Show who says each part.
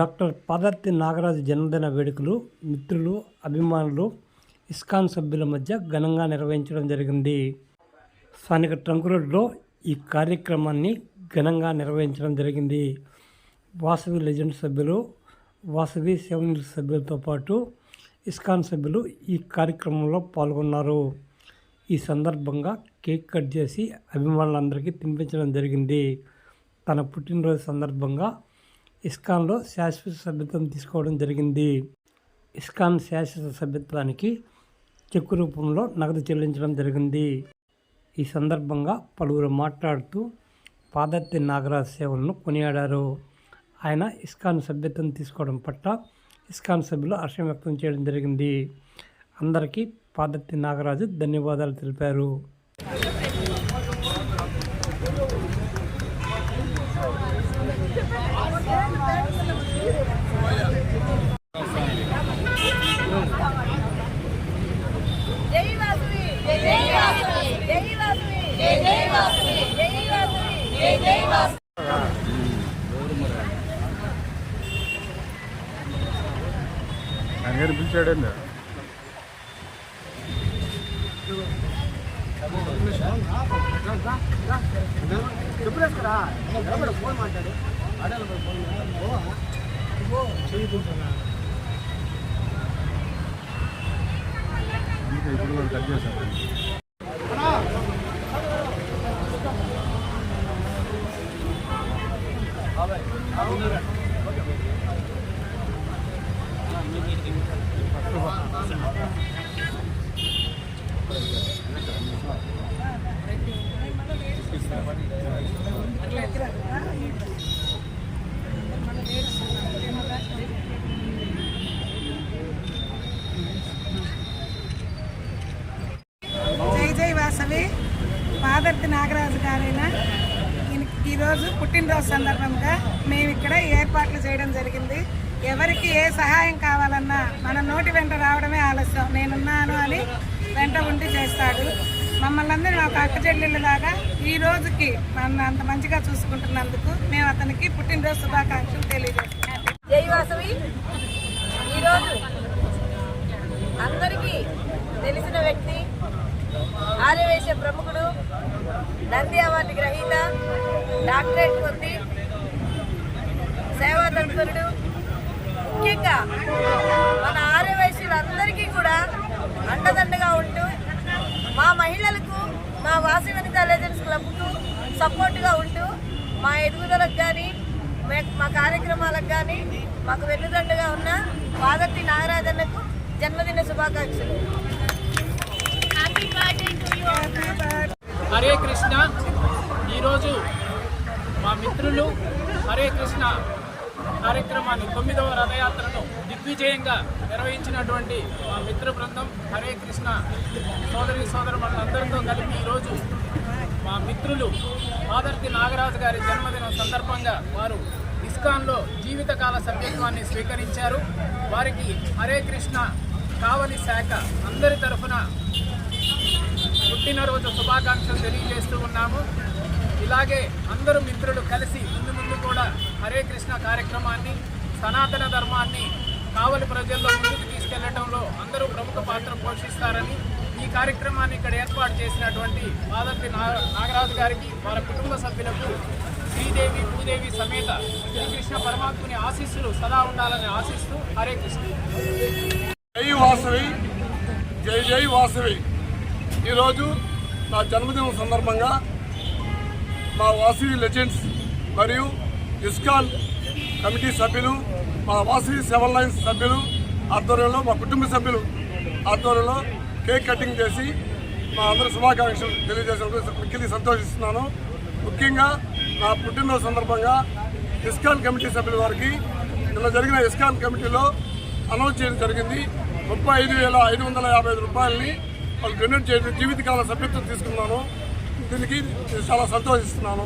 Speaker 1: Doctor Padarthi Nagaraju జన్మదిన వేడుకలు మిత్రులు అభిమానులు ఇస్కాన్ సభ్యుల మధ్య ఘనంగా నిర్వహించడం జరిగింది. స్థానిక ట్రంక్ రోడ్లో ఈ కార్యక్రమాన్ని ఘనంగా నిర్వహించడం జరిగింది. వాసవి లెజెండ్ సభ్యులు వాసవి సెవెన్ సభ్యులతో పాటు ఇస్కాన్ సభ్యులు ఈ కార్యక్రమంలో పాల్గొన్నారు. ఈ సందర్భంగా కేక్ కట్ చేసి అభిమానులందరికీ తినిపించడం జరిగింది. తన పుట్టినరోజు సందర్భంగా ఇస్కాన్లో శాశ్వత సభ్యత్వం తీసుకోవడం జరిగింది. ఇస్కాన్ శాశ్వత సభ్యత్వానికి చెక్కు రూపంలో నగదు చెల్లించడం జరిగింది. ఈ సందర్భంగా పలువురు మాట్లాడుతూ పాదర్తి నాగరాజ్ సేవలను కొనియాడారు. ఆయన ఇస్కాన్ సభ్యత్వం తీసుకోవడం పట్ల ఇస్కాన్ సభ్యులు హర్షం వ్యక్తం చేయడం జరిగింది. అందరికీ పాదర్తి నాగరాజు ధన్యవాదాలు తెలిపారు
Speaker 2: జై వాసవి జై వాసవి జై వాసవి పిలిచాడండి వాసవి జై వాసవి జై జై వాసవి
Speaker 3: ఆయన ఇప్పుడు కట్ చేశాను
Speaker 4: జై జై వాసవి. పాదర్తి నాగరాజు గారైన? ఈరోజు పుట్టినరోజు సందర్భంగా మేము ఇక్కడ ఏర్పాట్లు చేయడం జరిగింది. ఎవరికి ఏ సహాయం కావాలన్నా మన నోటి వెంట రావడమే ఆలస్యం. నేనున్నాను అని వెంట ఉండి చేస్తాడు. మమ్మల్ని అందరూ ఒక అక్క చెల్లెళ్ళలాగా ఈ రోజుకి మన అంత మంచిగా చూసుకుంటున్నందుకు మేము అతనికి పుట్టినరోజు శుభాకాంక్షలు తెలియజేస్తున్నాం.
Speaker 2: జై వాసవి. ఈరోజు అందరికీ తెలిసిన వ్యక్తి ఆర్యవేశ ప్రముఖుడు నంది అవార్డు గ్రహీత డాక్టరేట్ పొంది సేవా తత్పరుడు ముఖ్యంగా మన ఆర్యవైశ్యులందరికీ కూడా అండదండగా ఉంటూ మా మహిళలకు మా వాసి వనిత లెజెండ్స్ క్లబ్కు సపోర్ట్గా ఉంటూ మా ఎదుగుదలకు కానీ మా కార్యక్రమాలకు కానీ మాకు వెన్నుదండగా ఉన్న పాదర్తి నాగరాజన్నకు జన్మదిన శుభాకాంక్షలు.
Speaker 5: హరే కృష్ణ. ఈరోజు మా మిత్రులు హరే కృష్ణ కార్యక్రమాన్ని తొమ్మిదవ రథయాత్రను దిగ్విజయంగా నిర్వహించినటువంటి మా మిత్ర బృందం హరే కృష్ణ సోదరి సోదరులందరితో కలిపి ఈరోజు మా మిత్రులు మాదర్తి నాగరాజు గారి జన్మదినం సందర్భంగా వారు ఇస్కాన్లో జీవితకాల సభ్యత్వాన్ని స్వీకరించారు. వారికి హరే కృష్ణ కావలి శాఖ అందరి తరఫున పుట్టినరోజు శుభాకాంక్షలు తెలియజేస్తూ ఉన్నాము. ఇలాగే అందరూ మిత్రులు కలిసి ముందు ముందు కూడా హరే కృష్ణ కార్యక్రమాన్ని సనాతన ధర్మాన్ని కావలి ప్రజల్లో ముందుకు తీసుకెళ్ళడంలో అందరూ ప్రముఖ పాత్ర పోషిస్తారని ఈ కార్యక్రమాన్ని ఇక్కడ ఏర్పాటు చేసినటువంటి మాదర్తి నా- నాగరాజు గారికి వారి కుటుంబ సభ్యులకు శ్రీదేవి భూదేవి సమేత శ్రీకృష్ణ పరమాత్ముని ఆశీస్సులు సదా ఉండాలని ఆశిస్తూ హరే కృష్ణ.
Speaker 3: జై వాసవి జై జై వాసవి. ఈరోజు నా జన్మదినం సందర్భంగా మా వాసి లెజెండ్స్ మరియు ఇస్కాన్ కమిటీ సభ్యులు మా వాసి సెవెన్ లైన్స్ సభ్యులు ఆధ్వర్యంలో మా కుటుంబ సభ్యులు ఆధ్వర్యంలో కేక్ కటింగ్ చేసి మా అందరి శుభాకాంక్షలు తెలియజేసినందుకు మిక్కిలి సంతోషిస్తున్నాను. ముఖ్యంగా నా పుట్టినరోజు సందర్భంగా ఇస్కాన్ కమిటీ సభ్యుల వారికి నిన్న జరిగిన ఇస్కాన్ కమిటీలో అనౌన్స్ చేయడం జరిగింది. ముప్పై ఐదు వేల ఐదు వందల యాభై ఐదు రూపాయలని వాళ్ళు డొనేట్ చేయడం జీవితకాల సభ్యత్వం తీసుకున్నాను. దీనికి చాలా సంతోషిస్తున్నాను.